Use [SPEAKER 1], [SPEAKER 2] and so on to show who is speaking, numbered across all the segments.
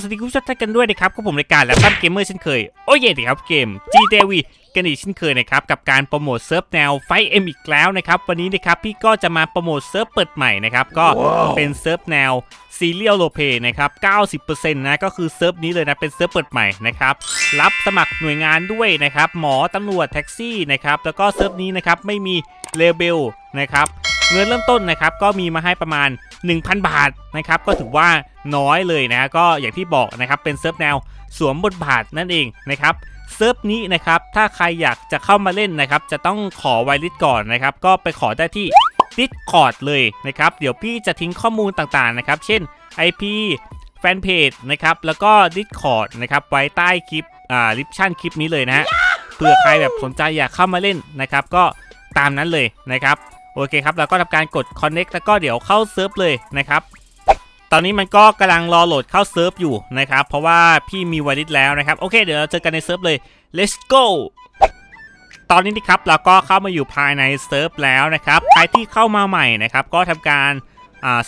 [SPEAKER 1] ฮัลโหลสวัสดีคุณผู้ชมทุกท่านกันด้วยนะครับก็ผมรายการและตั้มเกมเมอร์เช่นเคย โอ้ยเย่ดีครับเกม GTV กันอีกเช่นเคยนะครับกับการโปรโมทเซิร์ฟแนวไฟเอ็มอีกแล้วนะครับวันนี้นะครับพี่ก็จะมาโปรโมทเซิร์ฟเปิดใหม่นะครับก็เป็นเซิร์ฟแนวซีเรียลโลเ y นะครับ 90%นะก็คือเซิร์ฟนี้เลยนะเป็นเซิร์ฟเปิดใหม่นะครับรับสมัครหน่วยงานด้วยนะครับหมอตำรวจแท็กซี่นะครับแล้วก็เซิร์ฟนี้นะครับไม่มีเลเบลนะครับเงินเริ่มต้นนะครับก็มีมาให้ประมาณ 1,000 บาทนะครับก็ถือว่าน้อยเลยนะก็อย่างที่บอกนะครับเป็นเซิร์ฟแนวสวมบทบาทนั่นเองนะครับเซิร์ฟนี้นะครับถ้าใครอยากจะเข้ามาเล่นนะครับจะต้องขอไวลิสก่อนนะครับก็ไปขอได้ที่ Discord เลยนะครับเดี๋ยวพี่จะทิ้งข้อมูลต่างๆนะครับเช่น IP แฟนเพจนะครับแล้วก็ Discord นะครับไว้ใต้คลิปอ่าลิปชั่นคลิปนี้เลยนะฮะเผื่อใครแบบสนใจอยากเข้ามาเล่นนะครับก็ตามนั้นเลยนะครับ โอเคครับเราก็ทำการกด connect แล้วก็เดี๋ยวเข้าเซิร์ฟเลยนะครับตอนนี้มันก็กำลังรอโหลดเข้าเซิร์ฟอยู่นะครับ เพราะว่าพี่มีไวลิสแล้วนะครับ โอเค เดี๋ยวเราเจอกันในเซิร์ฟเลย let's go ตอนนี้นะครับเราก็เข้ามาอยู่ภายในเซิร์ฟแล้วนะครับใครที่เข้ามาใหม่นะครับ ก็ทำการ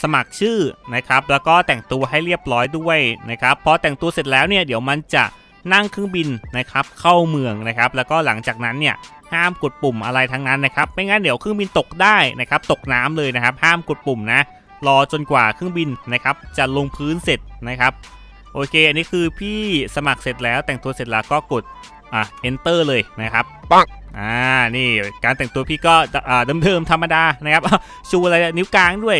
[SPEAKER 1] สมัครชื่อนะครับ แล้วก็แต่งตัวให้เรียบร้อยด้วยนะครับพอแต่งตัวเสร็จแล้วเนี่ยเดี๋ยวมันจะนั่งเครื่องบินนะครับเข้าเมืองนะครับ แล้วก็หลังจากนั้นเนี่ย ห้ามกดปุ่มอะไรทั้งนั้นนะครับ ไม่งั้นเดี๋ยวเครื่องบินตกได้นะครับ ตกน้ำเลยนะครับ ห้ามกดปุ่มนะ รอจนกว่าเครื่องบินนะครับ จะลงพื้นเสร็จนะครับโอเค อันนี้คือพี่สมัครเสร็จแล้วแต่งตัวเสร็จแล้วก็กดอะ enter เลยนะครับ
[SPEAKER 2] ปัง
[SPEAKER 1] อ่า นี่การแต่งตัวพี่ก็อ่าเดิมๆธรรมดานะครับ ชูอะไรนิ้วกลางด้วย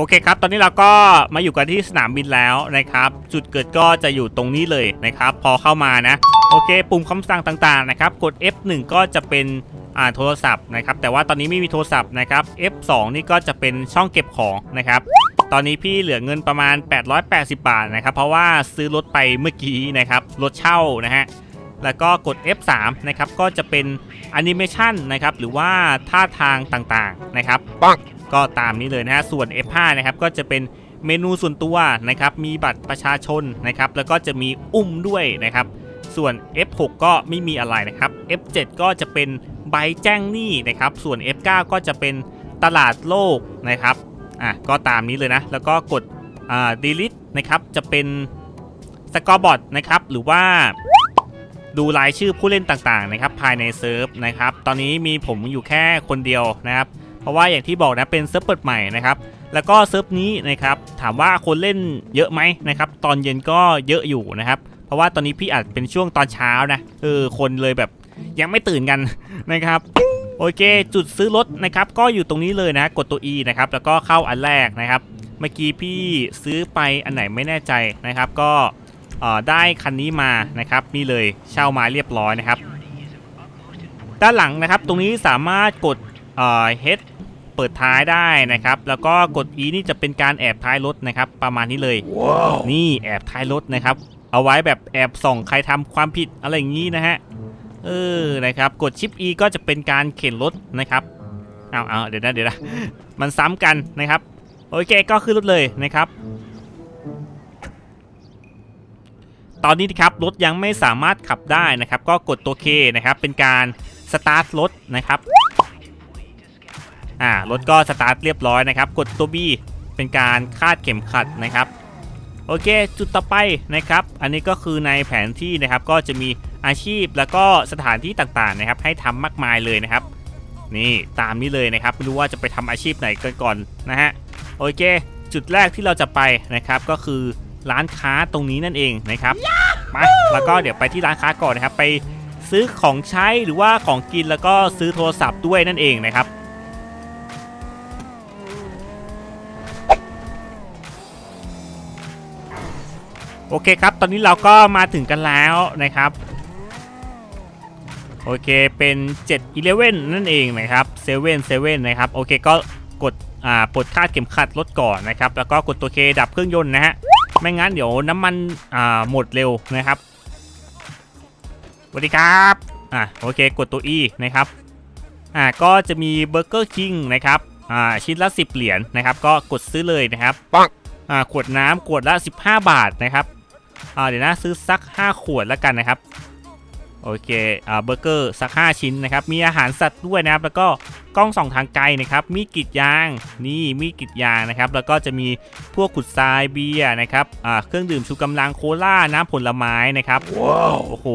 [SPEAKER 1] โอเคครับ ตอนนี้เราก็มาอยู่กันที่สนามบินแล้วนะครับ จุดเกิดก็จะอยู่ตรงนี้เลยนะครับ พอเข้ามานะ โอเค ปุ่มคำสั่งต่างๆนะครับ กด F1 ก็จะเป็นอ่าโทรศัพท์นะครับ แต่ว่าตอนนี้ไม่มีโทรศัพท์นะครับ F2 นี่ก็จะเป็นช่องเก็บของนะครับ ตอนนี้พี่เหลือเงินประมาณ 880 บาทนะครับ เพราะว่าซื้อรถไปเมื่อกี้นะครับ รถเช่านะฮะ แล้วก็กด F3 นะครับ ก็จะเป็นแอนิเมชันนะครับ หรือว่าท่าทางต่างๆนะครับ
[SPEAKER 2] ปัง
[SPEAKER 1] ก็ตามนี้เลยนะฮะส่วน F5 นะครับก็จะเป็นเมนูส่วนตัวนะครับมีบัตรประชาชนนะครับแล้วก็จะมีอุ้มด้วยนะครับส่วน F6 ก็ไม่มีอะไรนะครับ F7 ก็จะเป็นใบแจ้งหนี้นะครับส่วน F9 ก็จะเป็นตลาดโลกนะครับอะก็ตามนี้เลยนะแล้วก็กดอ่า delete นะครับจะเป็นสกอร์บอร์ดนะครับหรือว่าดูรายชื่อผู้เล่นต่างๆนะครับภายในเซิร์ฟนะครับตอนนี้มีผมอยู่แค่คนเดียวนะครับ ราะว่าอย่างที่บอกนะเป็นเซิร์ฟเปิดใหม่นะครับแล้วก็เซิร์ฟนี้นะครับถามว่าคนเล่นเยอะไหมนะครับตอนเย็นก็เยอะอยู่นะครับเพราะว่าตอนนี้พี่อาจเป็นช่วงตอนเช้านะเออคนเลยแบบยังไม่ตื่นกันนะครับโอเค จุดซื้อรถนะครับก็อยู่ตรงนี้เลยนะกดตัว E นะครับแล้วก็เข้าอันแรกนะครับ เมื่อกี้พี่ซื้อไปอันไหนไม่แน่ใจนะครับ ก็เออได้คันนี้มานะครับนี่เลยเช่ามาเรียบร้อยนะครับ ด้านหลังนะครับตรงนี้สามารถกด เอ่อ H เปิดท้ายได้นะครับ แล้วก็กด E นี่จะเป็นการแอบท้ายรถนะครับ ประมาณนี้เลย
[SPEAKER 2] ว้าว
[SPEAKER 1] นี่แอบท้ายรถนะครับ เอาไว้แบบแอบส่องใครทำความผิดอะไรอย่างนี้นะฮะ เออ นะครับ กดชิป E ก็จะเป็นการเข็นรถนะครับ เอาเอาเดี๋ยวนะ เดี๋ยวนะ มันซ้ำกันนะครับ โอเค ก็ขึ้นรถเลยนะครับตอนนี้นะครับรถยังไม่สามารถขับได้นะครับ ก็กดตัว K นะครับ เป็นการสตาร์ทรถนะครับ อ่ารถก็สตาร์ทเรียบร้อยนะครับ กดตัว B เป็นการคาดเข็มขัดนะครับ โอเค จุดต่อไปนะครับ อันนี้ก็คือในแผนที่นะครับก็จะมีอาชีพแล้วก็สถานที่ต่างๆนะครับ ให้ทำมากมายเลยนะครับ นี่ตามนี้เลยนะครับไม่รู้ว่าจะไปทำอาชีพไหนกันก่อนนะฮะโอเค จุดแรกที่เราจะไปนะครับก็คือร้านค้าตรงนี้นั่นเองนะครับมาแล้วก็เดี๋ยวไปที่ร้านค้าก่อนนะครับ ไปซื้อของใช้หรือว่าของกินแล้วก็ซื้อโทรศัพท์ด้วยนั่นเองนะครับ โอเคครับ ตอนนี้เราก็มาถึงกันแล้วนะครับ โอเคเป็น 7 11 นั่นเองนะครับ7 7นะครับ โอเคก็กดอ่าปลดคาดเข็มขัดรถก่อนนะครับ แล้วก็กดตัวเคดับเครื่องยนต์นะฮะ ไม่งั้นเดี๋ยวน้ำมันอ่าหมดเร็วนะครับสวัสดีครับอ่าโอเคกดตัว E นะครับอ่าก็จะมีเบอร์เกอร์คิงนะครับอ่าชิ้นละ 10 เหรียญนะครับ ก็กดซื้อเลยนะครับ
[SPEAKER 2] ปัง
[SPEAKER 1] อ่าขวดน้ำขวดละ 15 บาทนะครับ อ่าเดี๋ยวนะซื้อสัก 5 ขวดแล้วกันนะครับ โอเคอ่าเบอร์เกอร์สัก 5 ชิ้นนะครับ มีอาหารสัตว์ด้วยนะครับ แล้วก็กล้องส่องทางไกลนะครับ มีกรีดยาง นี่มีกรีดยางนะครับ แล้วก็จะมีพวกขุดทรายเบียร์นะครับอ่าเครื่องดื่มชูกำลังโคลาน้ำผลไม้นะครับว้าวโอ้โห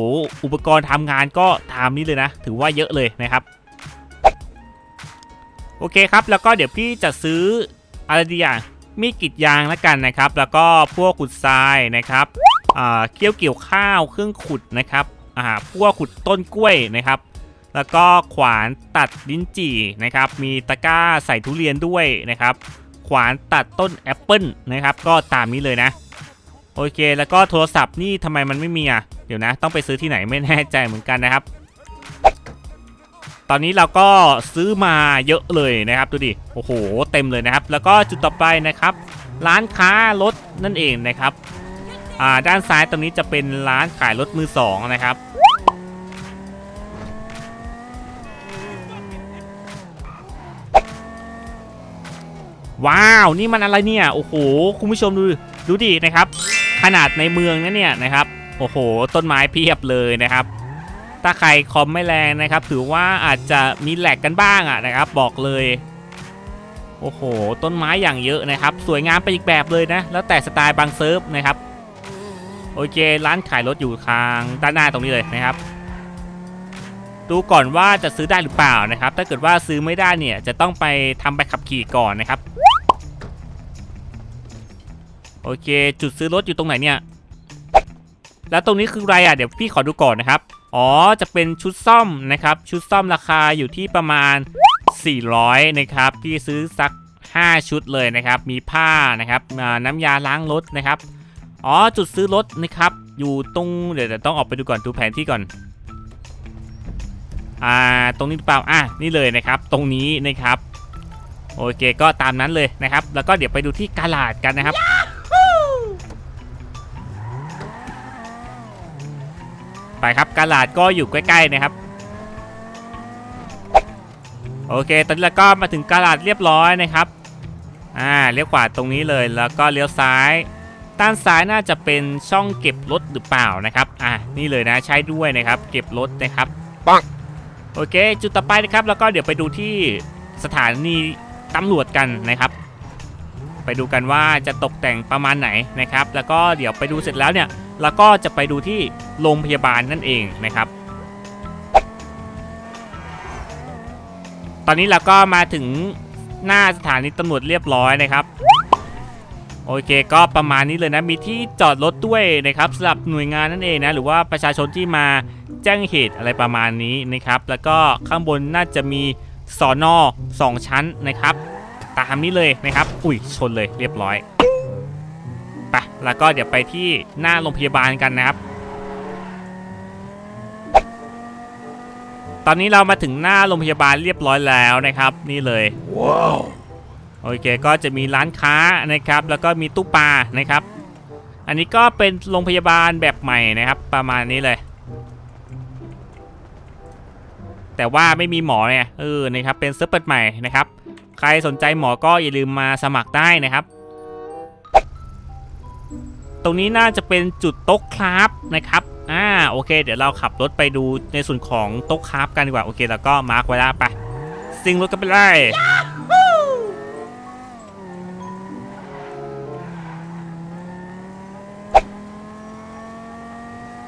[SPEAKER 1] อุปกรณ์ทำงานก็ตามนี้เลยนะ ถือว่าเยอะเลยนะครับโอเคครับ แล้วก็เดี๋ยวพี่จะซื้ออะไรดีอะมีดกรีดยางแล้วกันนะครับ แล้วก็พวกขุดทรายนะครับอ่า เคี่ยวเกี่ยวข้าวเครื่องขุดนะครับอ่าพวกขุดต้นกล้วยนะครับ แล้วก็ขวานตัดลิ้นจี่นะครับ มีตะกร้าใส่ทุเรียนด้วยนะครับ ขวานตัดต้นแอปเปิลนะครับ ก็ตามนี้เลยนะ โอเค แล้วก็โทรศัพท์นี่ทำไมมันไม่มีอะ เดี๋ยวนะ ต้องไปซื้อที่ไหนไม่แน่ใจเหมือนกันนะครับ ตอนนี้เราก็ซื้อมาเยอะเลยนะครับ ดูดิ โอ้โห เต็มเลยนะครับ แล้วก็จุดต่อไปนะครับ ร้านค้ารถนั่นเองนะครับ ด้านซ้ายตรงนี้จะเป็นร้านขายรถมือสองนะครับว้าว นี่มันอะไรเนี่ย โอ้โห คุณผู้ชมดู ดูดินะครับ ขนาดในเมืองนะเนี่ยนะครับ โอ้โห ต้นไม้เพียบเลยนะครับ ถ้าใครคอมไม่แรงนะครับ ถือว่าอาจจะมีแหลกกันบ้างอะนะครับ บอกเลย โอ้โห ต้นไม้อย่างเยอะนะครับ สวยงามไปอีกแบบเลยนะ แล้วแต่สไตล์บางเซิร์ฟนะครับ โอเค ร้านขายรถอยู่ทางด้านหน้าตรงนี้เลยนะครับ ดูก่อนว่าจะซื้อได้หรือเปล่านะครับ ถ้าเกิดว่าซื้อไม่ได้เนี่ยจะต้องไปทำใบขับขี่ก่อนนะครับ โอเค จุดซื้อรถอยู่ตรงไหนเนี่ย แล้วตรงนี้คืออะไรอะเดี๋ยวพี่ขอดูก่อนนะครับ อ๋อจะเป็นชุดซ่อมนะครับ ชุดซ่อมราคาอยู่ที่ประมาณ 400 นะครับ พี่ซื้อสัก 5 ชุดเลยนะครับ มีผ้านะครับน้ำยาล้างรถนะครับ อ๋อจุดซื้อรถนะครับ อยู่ตรงเดี๋ยวต้องออกไปดูก่อนดูแผนที่ก่อน อ่าตรงนี้หรือเปล่าอะนี่เลยนะครับ ตรงนี้นะครับ โอเคก็ตามนั้นเลยนะครับ แล้วก็เดี๋ยวไปดูที่กาลาดกันนะครับไปครับกาลาดก็อยู่ใกล้ๆนะครับโอเค ตอนนี้เราก็มาถึงกาลาดเรียบร้อยนะครับ อ่า เลี้ยวขวาตรงนี้เลย แล้วก็เลี้ยวซ้าย ด้านซ้ายน่าจะเป็นช่องเก็บรถหรือเปล่านะครับ อ่านี่เลยนะใช้ด้วยนะครับ เก็บรถนะครับ
[SPEAKER 2] ปัง
[SPEAKER 1] โอเค จุดต่อไปนะครับแล้วก็เดี๋ยวไปดูที่สถานีตำรวจกันนะครับ ไปดูกันว่าจะตกแต่งประมาณไหนนะครับ แล้วก็เดี๋ยวไปดูเสร็จแล้วเนี่ยแล้วก็จะไปดูที่โรงพยาบาลนั่นเองนะครับ ตอนนี้เราก็มาถึงหน้าสถานีตำรวจเรียบร้อยนะครับ โอเคก็ประมาณนี้เลยนะ มีที่จอดรถด้วยนะครับสำหรับหน่วยงานนั่นเองนะ หรือว่าประชาชนที่มาแจ้งเหตุอะไรประมาณนี้นะครับ แล้วก็ข้างบนน่าจะมีสอนอสองชั้นนะครับ ตามนี้เลยนะครับ อุ้ยชนเลยเรียบร้อยไปแล้วก็เดี๋ยวไปที่หน้าโรงพยาบาลกันนะครับ ตอนนี้เรามาถึงหน้าโรงพยาบาลเรียบร้อยแล้วนะครับ นี่เลย
[SPEAKER 2] ว้าว
[SPEAKER 1] โอเคก็จะมีร้านค้านะครับ แล้วก็มีตู้ปลานะครับ อันนี้ก็เป็นโรงพยาบาลแบบใหม่นะครับ ประมาณนี้เลย แต่ว่าไม่มีหมอเนี่ยเออนะครับเป็นเซิร์ฟเปิดใหม่นะครับ ใครสนใจหมอก็อย่าลืมมาสมัครได้นะครับ ตรงนี้น่าจะเป็นจุดโต๊ะคราฟนะครับอ่าโอเค เดี๋ยวเราขับรถไปดูในส่วนของโต๊ะคราฟกันดีกว่าโอเค แล้วก็มาร์กไว้ล้วไปซิงรถกันไปเลย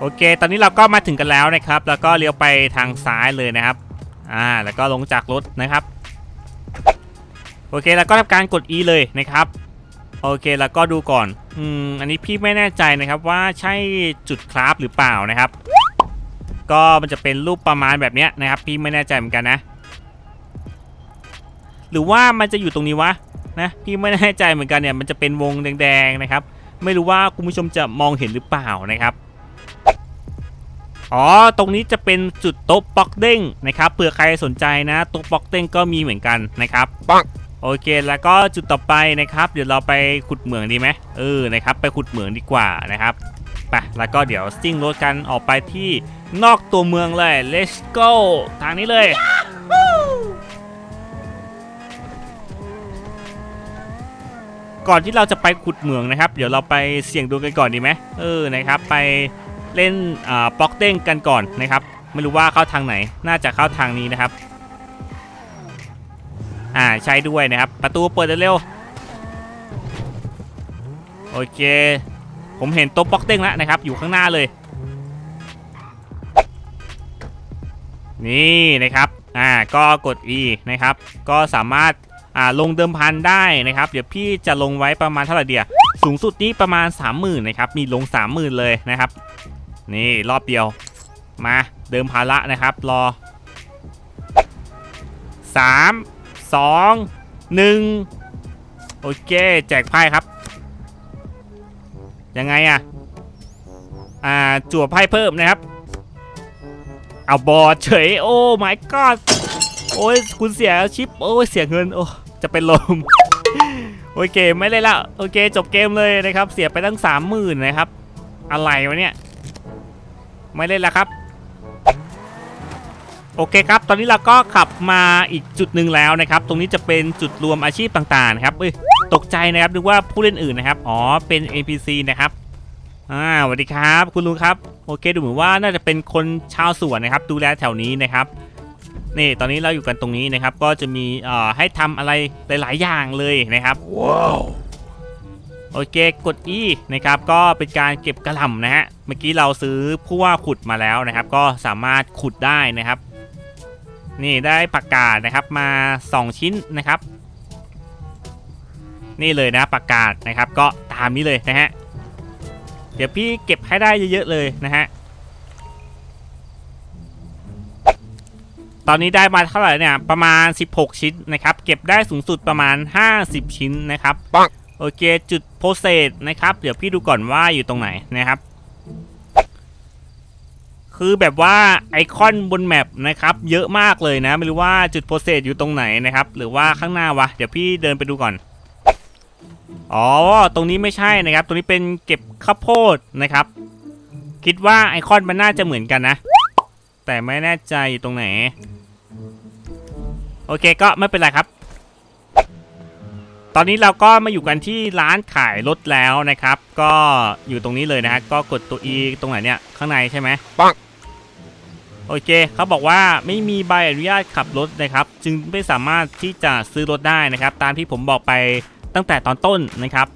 [SPEAKER 1] อเค ตอนนี้เราก็มาถึงกันแล้วนะครับ แล้วก็เลี้ยวไปทางซ้ายเลยนะครับ อ่า แล้วก็ลงจากรถนะครับ โอเค แล้วก็ทำการกด E เลยนะครับ โอเค แล้วก็ดูก่อน อืม อันนี้พี่ไม่แน่ใจนะครับว่าใช่จุดคราฟหรือเปล่านะครับ ก็มันจะเป็นรูปประมาณแบบนี้นะครับ พี่ไม่แน่ใจเหมือนกันนะ หรือว่ามันจะอยู่ตรงนี้วะ นะ พี่ไม่แน่ใจเหมือนกันเนี่ย มันจะเป็นวงแดงๆนะครับ ไม่รู้ว่าคุณผู้ชมจะมองเห็นหรือเปล่านะครับ อ๋อ ตรงนี้จะเป็นจุดโต๊ะปอกเด้งนะครับเผื่อใครสนใจนะโต๊ะปอกเด้งก็มีเหมือนกันนะครับ
[SPEAKER 2] ปัง
[SPEAKER 1] โอเค แล้วก็จุดต่อไปนะครับ เดี๋ยวเราไปขุดเหมืองดีไหมเออนะครับ ไปขุดเหมืองดีกว่านะครับไปแล้วก็เดี๋ยวซิ่งรถกันออกไปที่นอกตัวเมืองเลย let's go ทางนี้เลย ก่อนที่เราจะไปขุดเหมืองนะครับ เดี๋ยวเราไปเสี่ยงดวงกันก่อนดีไหมเออนะครับ ไป เล่นอ่าป๊อกเด้งกันก่อนนะครับ ไม่รู้ว่าเข้าทางไหน น่าจะเข้าทางนี้นะครับ อ่าใช้ด้วยนะครับ ประตูเปิดเร็วโอเค ผมเห็นโต๊ะป๊อกเด้งแล้วนะครับ อยู่ข้างหน้าเลย นี่นะครับ อ่า ก็กด E นะครับ ก็สามารถ อ่า ลงเดิมพันได้นะครับ เดี๋ยวพี่จะลงไว้ประมาณเท่าไหร่เดียวสูงสุดนี้ประมาณ 30,000นะครับ มีลง 30,000 เลยนะครับ นี่รอบเดียว มาเดิมพันละนะครับ รอ 3 2 1 โอเค แจกไพ่ครับ ยังไงอะอ่า จั่วไพ่เพิ่มนะครับ เอาบอดเฉย โอ้ my god โอ้ยคุณเสียชิป โอ้ยเสียเงิน โอ้ จะเป็นลม โอเค ไม่เลยละ โอเค จบเกมเลยนะครับ เสียไปตั้งสามหมื่นนะครับ อะไรวะเนี่ย ไม่เล่นแล้วครับ โอเคครับ ตอนนี้เราก็ขับมาอีกจุดหนึ่งแล้วนะครับ ตรงนี้จะเป็นจุดรวมอาชีพต่างๆครับเอ้ยตกใจนะครับนึกว่าผู้เล่นอื่นนะครับ อ๋อ เป็น NPC นะครับอ่าสวัสดีครับ คุณลุงครับ โอเค ดูเหมือนว่าน่าจะเป็นคนชาวสวนนะครับ ดูแลแถวนี้นะครับนี่ตอนนี้เราอยู่กันตรงนี้นะครับ ก็จะมีเอ่อให้ทำอะไรหลาย ๆ อย่างเลยนะครับ
[SPEAKER 2] ว้าว
[SPEAKER 1] โอเคกด E นะครับก็เป็นการเก็บกระหล่ำนะฮะเมื่อกี้เราซื้อผู้ว่าขุดมาแล้วนะครับ ก็สามารถขุดได้นะครับ นี่ได้ปากกาศนะครับมา 2 ชิ้นนะครับ นี่เลยนะปากกาศนะครับ ก็ตามนี้เลยนะฮะเดี๋ยวพี่เก็บให้ได้เยอะๆเลยนะฮะตอนนี้ได้มาเท่าไหร่เนี่ยประมาณ 16 ชิ้นนะครับ เก็บได้สูงสุดประมาณ 50 ชิ้นนะครับ
[SPEAKER 2] ปัง
[SPEAKER 1] โอเคจุดโพสเซตนะครับ เดี๋ยวพี่ดูก่อนว่าอยู่ตรงไหนนะครับ คือแบบว่าไอคอนบนแมปนะครับเยอะมากเลยนะ ไม่รู้ว่าจุดโพสเซตอยู่ตรงไหนนะครับ หรือว่าข้างหน้าวะ เดี๋ยวพี่เดินไปดูก่อน อ๋อ ตรงนี้ไม่ใช่นะครับ ตรงนี้เป็นเก็บข้าวโพดนะครับ คิดว่าไอคอนมันน่าจะเหมือนกันนะ แต่ไม่แน่ใจอยู่ตรงไหน โอเคก็ไม่เป็นไรครับ ตอนนี้เราก็มาอยู่กันที่ร้านขายรถแล้วนะครับ ก็อยู่ตรงนี้เลยนะฮะก็กดตัว E ตรงไหนเนี่ยข้างในใช่ไหม
[SPEAKER 2] ปัง
[SPEAKER 1] โอเคเขาบอกว่าไม่มีใบอนุญาตขับรถนะครับ จึงไม่สามารถที่จะซื้อรถได้นะครับ ตามที่ผมบอกไปตั้งแต่ตอนต้นนะครับ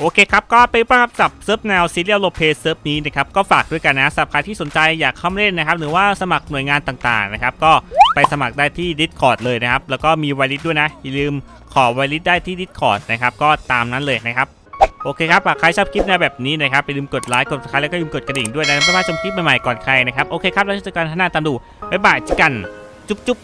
[SPEAKER 1] โอเคครับ ก็ไปประกับกับเซิร์ฟแนวซีเรียลโลเพเซิร์ฟนี้นะครับ ก็ฝากด้วยกันนะสำหรับใครที่สนใจอยากเข้ามาเล่นนะครับ หรือว่าสมัครหน่วยงานต่างๆนะครับ ก็ไปสมัครได้ที่ Discord เลยนะครับ แล้วก็มีไวลิสด้วยนะ อย่าลืมขอไวลิสได้ที่ Discord นะครับ ก็ตามนั้นเลยนะครับ โอเคครับหากใครชอบคลิปแนวแบบนี้นะครับอย่าลืมกดไลค์กดซับสไครต์แล้วก็อย่าลืมกดกระดิ่งด้วยนะเพื่อไม่พลาดชมคลิปใหม่ๆก่อนใครนะครับ โอเคครับแล้วเจอกันท่าหน้าตามดูบ๊ายบายเจอกันจุ๊บจุ๊บ